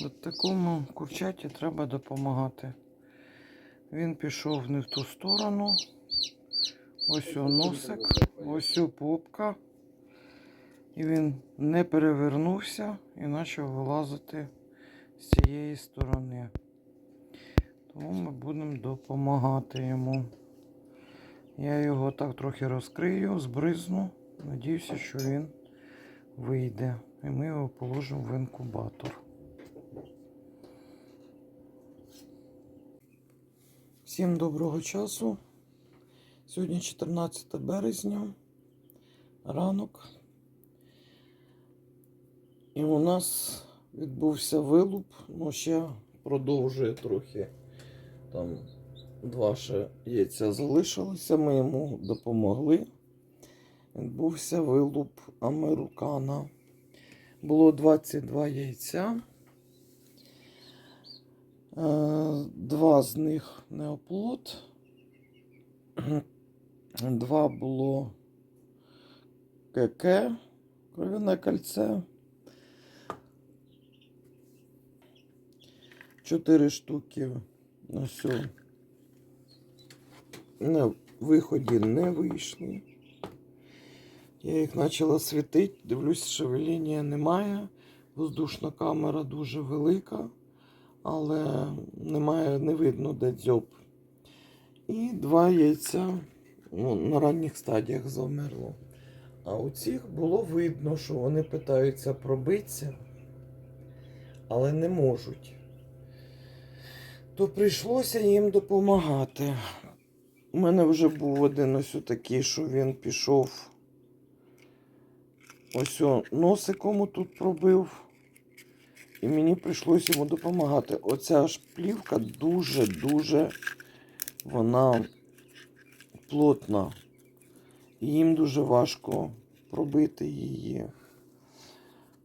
От такому курчаті треба допомагати. Він пішов не в ту сторону. Ось у носик, ось у попка. І він не перевернувся і почав вилазити з цієї сторони. Тому ми будемо допомагати йому. Я його так трохи розкрию, збризну. Надіюся, що він вийде. І ми його положимо в інкубатор. Всім доброго часу. Сьогодні 14 березня, ранок. І у нас відбувся вилуп, ну ще продовжує трохи. Там два ще яйця залишилося, ми йому допомогли. Відбувся вилуп американа. Було 22 яйця. Е, Два з них неоплод. Два було КК, кровяне кольце. Чотири штуки все. На виході не вийшли. Я їх почала світити, дивлюсь, шевеління немає. Воздушна камера дуже велика, але немає, не видно, де дзьоб. І два яйця ну, на ранніх стадіях завмерло. А у цих було видно, що вони питаються пробитися, але не можуть. То прийшлося їм допомагати. У мене вже був один ось такий, що він пішов. Ось о, носиком тут пробив. І мені прийшлося йому допомагати. Оця ж плівка дуже-дуже вона плотна. Їм дуже важко пробити її.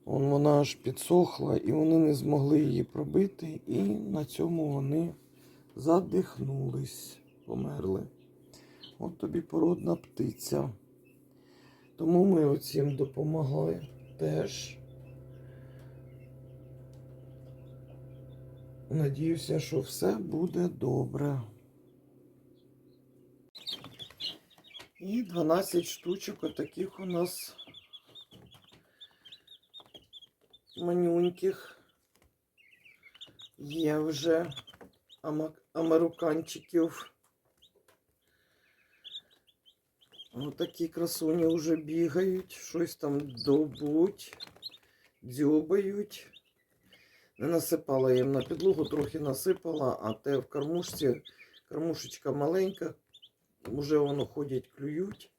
Вон вона аж підсохла, і вони не змогли її пробити, і на цьому вони задихнулись, померли. От тобі породна птиця. Тому ми оцім допомогли теж. Надіюся, що все буде добре. І 12 штучок отаких у нас манюньких є вже американчиків. Отакі красуні вже бігають, щось там добуть, дзьобають. Не насипала їм на підлогу, трохи насипала, а те в кормушці, кормушечка маленька, вже воно ходять, клюють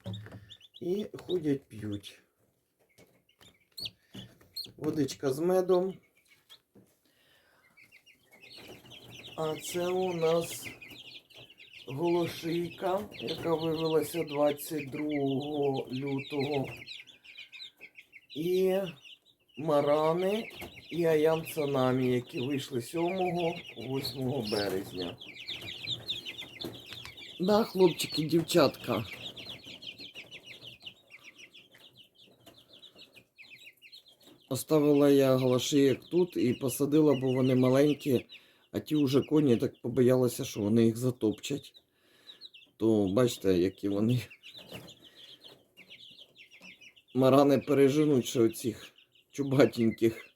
і ходять, п'ють. Водичка з медом. А це у нас голошийка, яка вивелася 22 лютого. І марани, і аям цанамі, які вийшли 7-8 березня. Да, хлопчики, дівчатка. Оставила я голошиєк тут і посадила, бо вони маленькі, а ті вже коні так побоялися, що вони їх затопчать. То бачите, які вони марани переженуть ще оцих чубатеньких.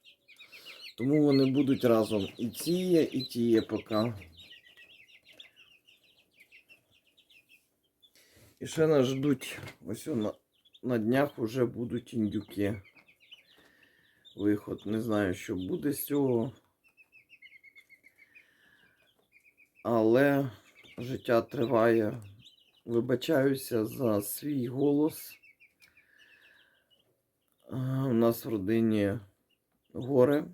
Тому вони будуть разом. І ці є, і ті є поки. І ще нас ждуть. Ось на, на днях вже будуть індюки. Виход. Не знаю, що буде з цього. Але життя триває. Вибачаюся за свій голос. У нас в родині горе.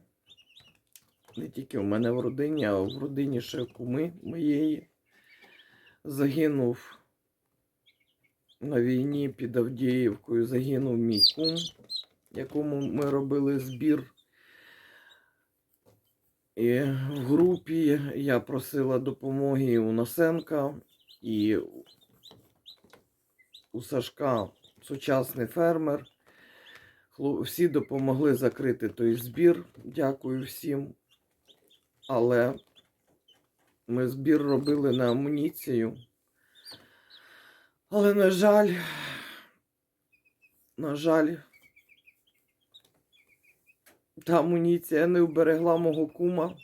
Не тільки в мене в родині, а в родині ще куми моєї. Загинув на війні під Авдіївкою. Загинув мій кум, якому ми робили збір. І в групі я просила допомоги у Носенка і у Сашка сучасний фермер. Всі допомогли закрити той збір. Дякую всім. Але ми збір робили на амуніцію. Але, на жаль, на жаль, та амуніція не вберегла мого кума.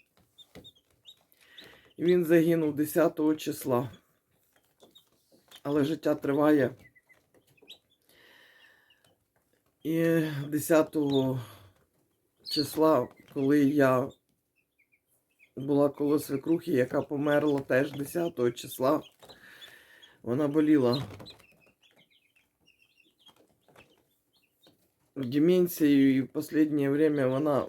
І він загинув 10 числа. Але життя триває. І 10 числа, коли я була коло свекрухи, яка померла теж 10 числа, вона боліла деменцією, і в останнє время вона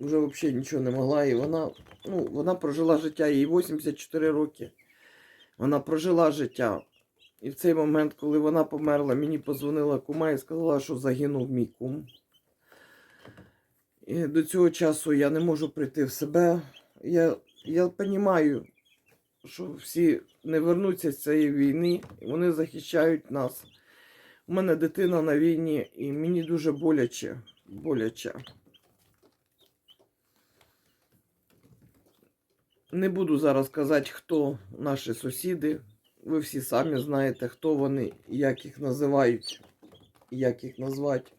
вже взагалі нічого не могла. І вона, ну, вона прожила життя, їй 84 роки. Вона прожила життя. І в цей момент, коли вона померла, мені позвонила кума і сказала, що загинув мій кум. І до цього часу я не можу прийти в себе. Я, я розумію, що всі не вернуться з цієї війни, вони захищають нас. У мене дитина на війні, і мені дуже боляче. боляче. Не буду зараз казати, хто наші сусіди. Ви всі самі знаєте, хто вони, як їх називають, як їх назвати.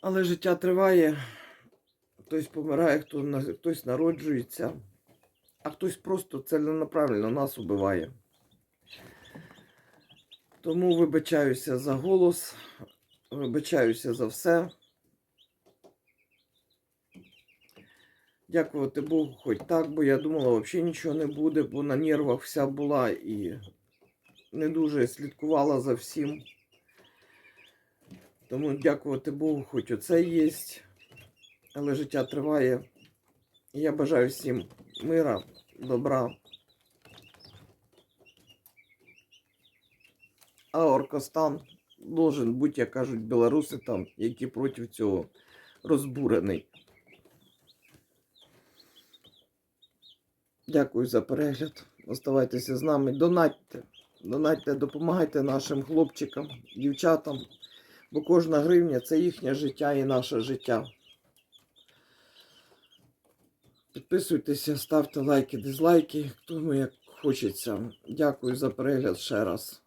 Але життя триває. Хтось помирає, хто, хтось народжується, а хтось просто целенаправленно нас убиває. Тому вибачаюся за голос, вибачаюся за все. Дякувати Богу, хоч так, бо я думала, взагалі нічого не буде, бо на нервах вся була і не дуже слідкувала за всім. Тому дякувати Богу, хоч оце є. Але життя триває. Я бажаю всім мира, добра. А Оркостан должен бути, як кажуть білоруси там, які проти цього розбурений. Дякую за перегляд. Оставайтеся з нами. Донатьте. Донатьте, допомагайте нашим хлопчикам, дівчатам. Бо кожна гривня це їхнє життя і наше життя. Підписуйтеся, ставте лайки, дизлайки, кому як хочеться. Дякую за перегляд ще раз.